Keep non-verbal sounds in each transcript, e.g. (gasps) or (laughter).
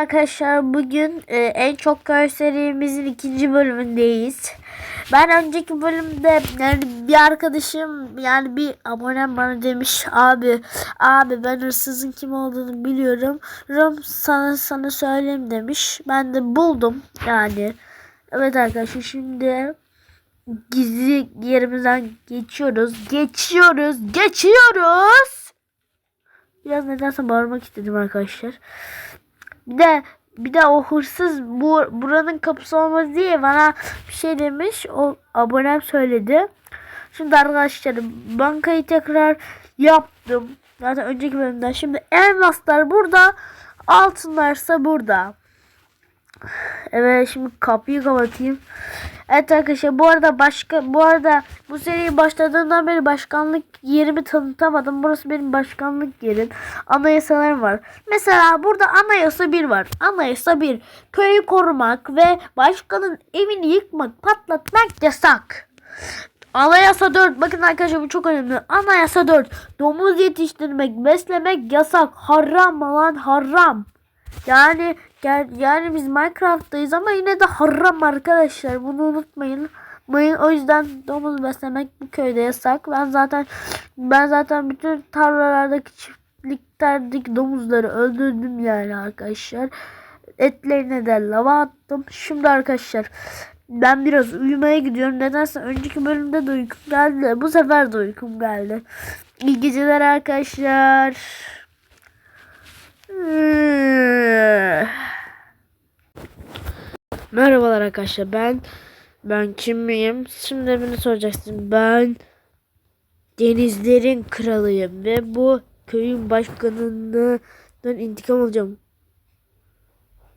Arkadaşlar bugün e, en çok kör serimizin ikinci bölümündeyiz. Ben önceki bölümde yani bir arkadaşım yani bir abonem bana demiş abi abi ben hırsızın kim olduğunu biliyorum. Rom sana sana söyleyeyim demiş. Ben de buldum yani. Evet arkadaşlar şimdi gizli yerimizden geçiyoruz. Geçiyoruz. Geçiyoruz. Biraz nedense bağırmak istedim arkadaşlar. Bir de bir de o hırsız bu buranın kapısı olmaz diye bana bir şey demiş. O abonem söyledi. Şimdi arkadaşlar bankayı tekrar yaptım. Zaten önceki bölümden. Şimdi elmaslar burada. Altınlarsa burada. Evet şimdi kapıyı kapatayım. Evet arkadaşlar bu arada başka bu arada bu seri başladığından beri başkanlık yerimi tanıtamadım. Burası benim başkanlık yerim. Anayasalarım var. Mesela burada anayasa 1 var. Anayasa 1. Köyü korumak ve başkanın evini yıkmak, patlatmak yasak. Anayasa 4. Bakın arkadaşlar bu çok önemli. Anayasa 4. Domuz yetiştirmek, beslemek yasak. Haram lan haram. Yani yani biz Minecraft'tayız ama yine de haram arkadaşlar. Bunu unutmayın. Mayın o yüzden domuz beslemek bu köyde yasak. Ben zaten ben zaten bütün tarlalardaki çiftliklerdeki domuzları öldürdüm yani arkadaşlar. Etlerine de lava attım. Şimdi arkadaşlar ben biraz uyumaya gidiyorum. Nedense önceki bölümde de uykum geldi. Bu sefer de uykum geldi. İyi geceler arkadaşlar. Merhabalar arkadaşlar ben ben kim miyim? Şimdi beni soracaksın. Ben denizlerin kralıyım ve bu köyün başkanından intikam alacağım.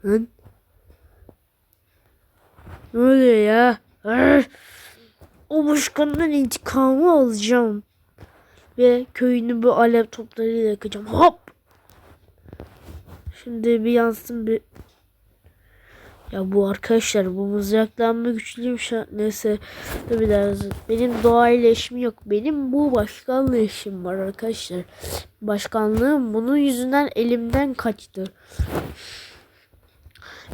Lan? Ne oluyor ya? O başkandan intikamı alacağım. Ve köyünü bu alev toplarıyla yakacağım. Hop! Şimdi bir yansın bir ya bu arkadaşlar bu mızraktan mı güçlüymüş ha? neyse tabi lazım. Benim doğayla işim yok. Benim bu başkanla işim var arkadaşlar. Başkanlığım bunun yüzünden elimden kaçtı.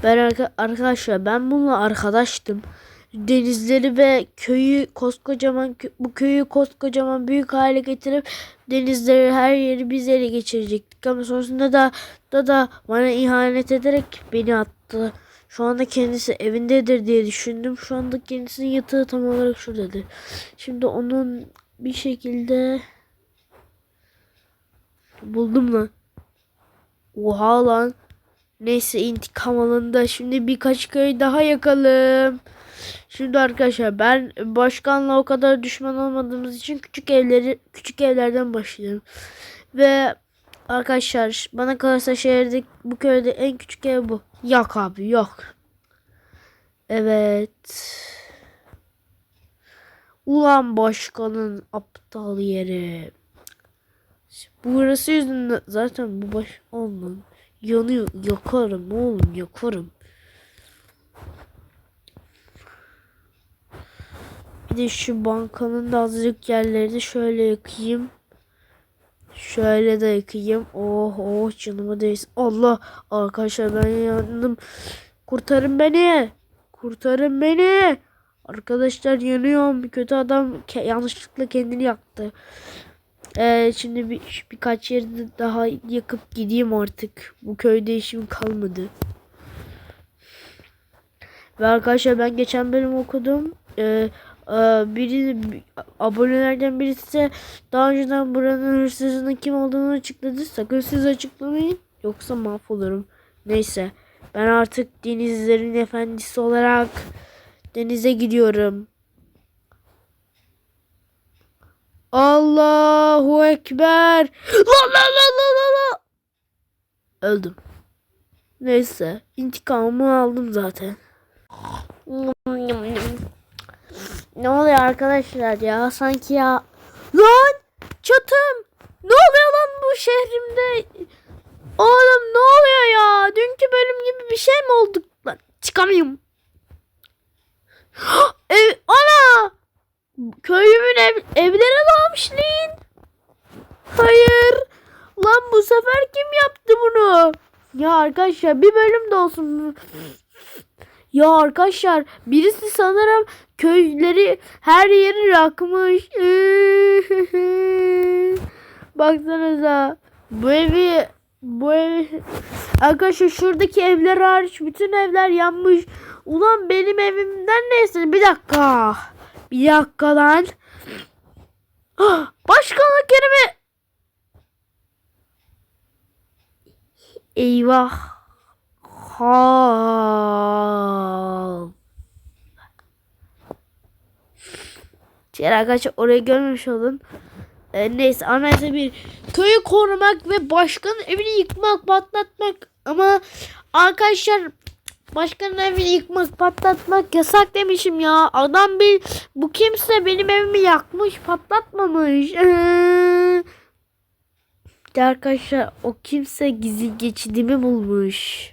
Ben arka, arkadaşlar ben bununla arkadaştım. Denizleri ve köyü koskocaman bu köyü koskocaman büyük hale getirip denizleri her yeri biz ele geçirecektik ama sonrasında da da da bana ihanet ederek beni attı. Şu anda kendisi evindedir diye düşündüm. Şu anda kendisinin yatağı tam olarak şuradadır. Şimdi onun bir şekilde buldum lan. Oha lan. Neyse intikam alındı. Şimdi birkaç köy daha yakalım. Şimdi arkadaşlar ben başkanla o kadar düşman olmadığımız için küçük evleri küçük evlerden başlıyorum. Ve arkadaşlar bana kalırsa şehirde bu köyde en küçük ev bu. Yok abi yok. Evet. Ulan başkanın aptal yeri. Burası yüzünden zaten bu baş olmam. Yanıyor. Yakarım oğlum yakarım. Bir de şu bankanın da azıcık yerlerini şöyle yakayım. Şöyle de yakayım. Oh oh canıma değsin. Allah arkadaşlar ben yandım. Kurtarın beni. Kurtarın beni. Arkadaşlar yanıyorum. Kötü adam ke yanlışlıkla kendini yaktı. Ee, şimdi bir, birkaç yerde daha yakıp gideyim artık. Bu köyde işim kalmadı. Ve arkadaşlar ben geçen bölüm okudum. Ee, biri abonelerden birisi daha önceden buranın hırsızının kim olduğunu açıkladı. Sakın siz açıklamayın. Yoksa mahvolurum. Neyse. Ben artık denizlerin efendisi olarak denize gidiyorum. Allahu Ekber. La la la la la la. Öldüm. Neyse. intikamımı aldım zaten. Arkadaşlar ya? Sanki ya. Lan! Çatım! Ne oluyor lan bu şehrimde? Oğlum ne oluyor ya? Dünkü bölüm gibi bir şey mi olduk? Lan çıkamıyorum. (gasps) Ev, ana! Köyümün ev, evlere dalmış lan. Hayır. Lan bu sefer kim yaptı bunu? Ya arkadaşlar bir bölüm de olsun. Ya arkadaşlar birisi sanırım köyleri her yeri yakmış. (laughs) Baksanıza bu evi bu evi arkadaşlar şuradaki evler hariç bütün evler yanmış. Ulan benim evimden neyse bir dakika. Bir dakika lan. (gasps) Başkanlık yerimi Eyvah. Ha. Diğer arkadaşlar orayı görmüş olun. Ee, neyse anayasa bir köyü korumak ve başkanın evini yıkmak patlatmak ama arkadaşlar başkanın evini yıkmak patlatmak yasak demişim ya adam bir bu kimse benim evimi yakmış patlatmamış (laughs) de arkadaşlar o kimse gizli geçidimi bulmuş.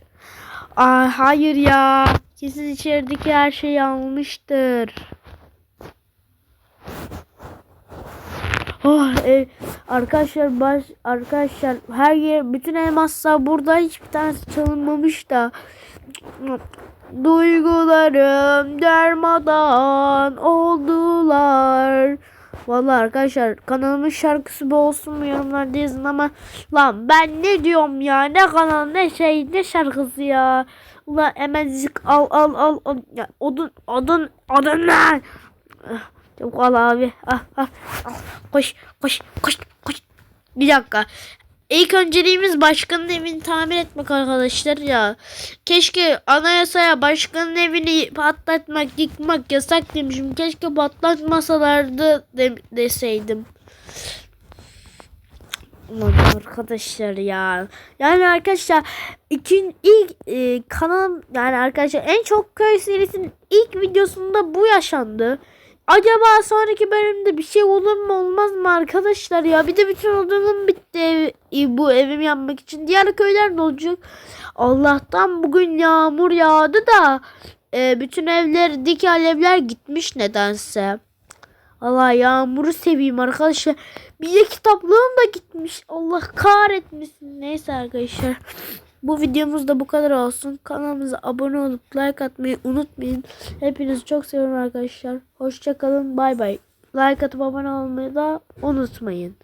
Aa, hayır ya. Kesin içerideki her şeyi almıştır. Oh, e, arkadaşlar baş arkadaşlar her yer bütün elmaslar burada hiçbir tanesi çalınmamış da duygularım dermadan oldular. Vallahi arkadaşlar kanalımın şarkısı bu olsun mu yorumlarda yazın ama lan ben ne diyorum ya ne kanal ne şey ne şarkısı ya. Ulan hemen zik al al al, al. Ya, odun odun odun lan. Çabuk al abi. Ah, ah, ah. Koş koş koş koş. Bir dakika. İlk önceliğimiz başkanın evini tamir etmek arkadaşlar ya. Keşke anayasaya başkanın evini patlatmak, yıkmak yasak demişim. Keşke patlatmasalardı de- deseydim. Ulan arkadaşlar ya. Yani arkadaşlar ikin ilk e, kanalım yani arkadaşlar en çok köy serisinin ilk videosunda bu yaşandı. Acaba sonraki bölümde bir şey olur mu olmaz mı arkadaşlar ya? Bir de bütün odunum bitti ev, e, bu evim yanmak için. Diğer köyler ne olacak? Allah'tan bugün yağmur yağdı da e, bütün evler dik alevler gitmiş nedense. Allah yağmuru seveyim arkadaşlar. Bir de kitaplığım da gitmiş. Allah kahretmesin. Neyse arkadaşlar. Bu videomuz da bu kadar olsun. Kanalımıza abone olup like atmayı unutmayın. Hepinizi çok seviyorum arkadaşlar. Hoşçakalın. Bay bay. Like atıp abone olmayı da unutmayın.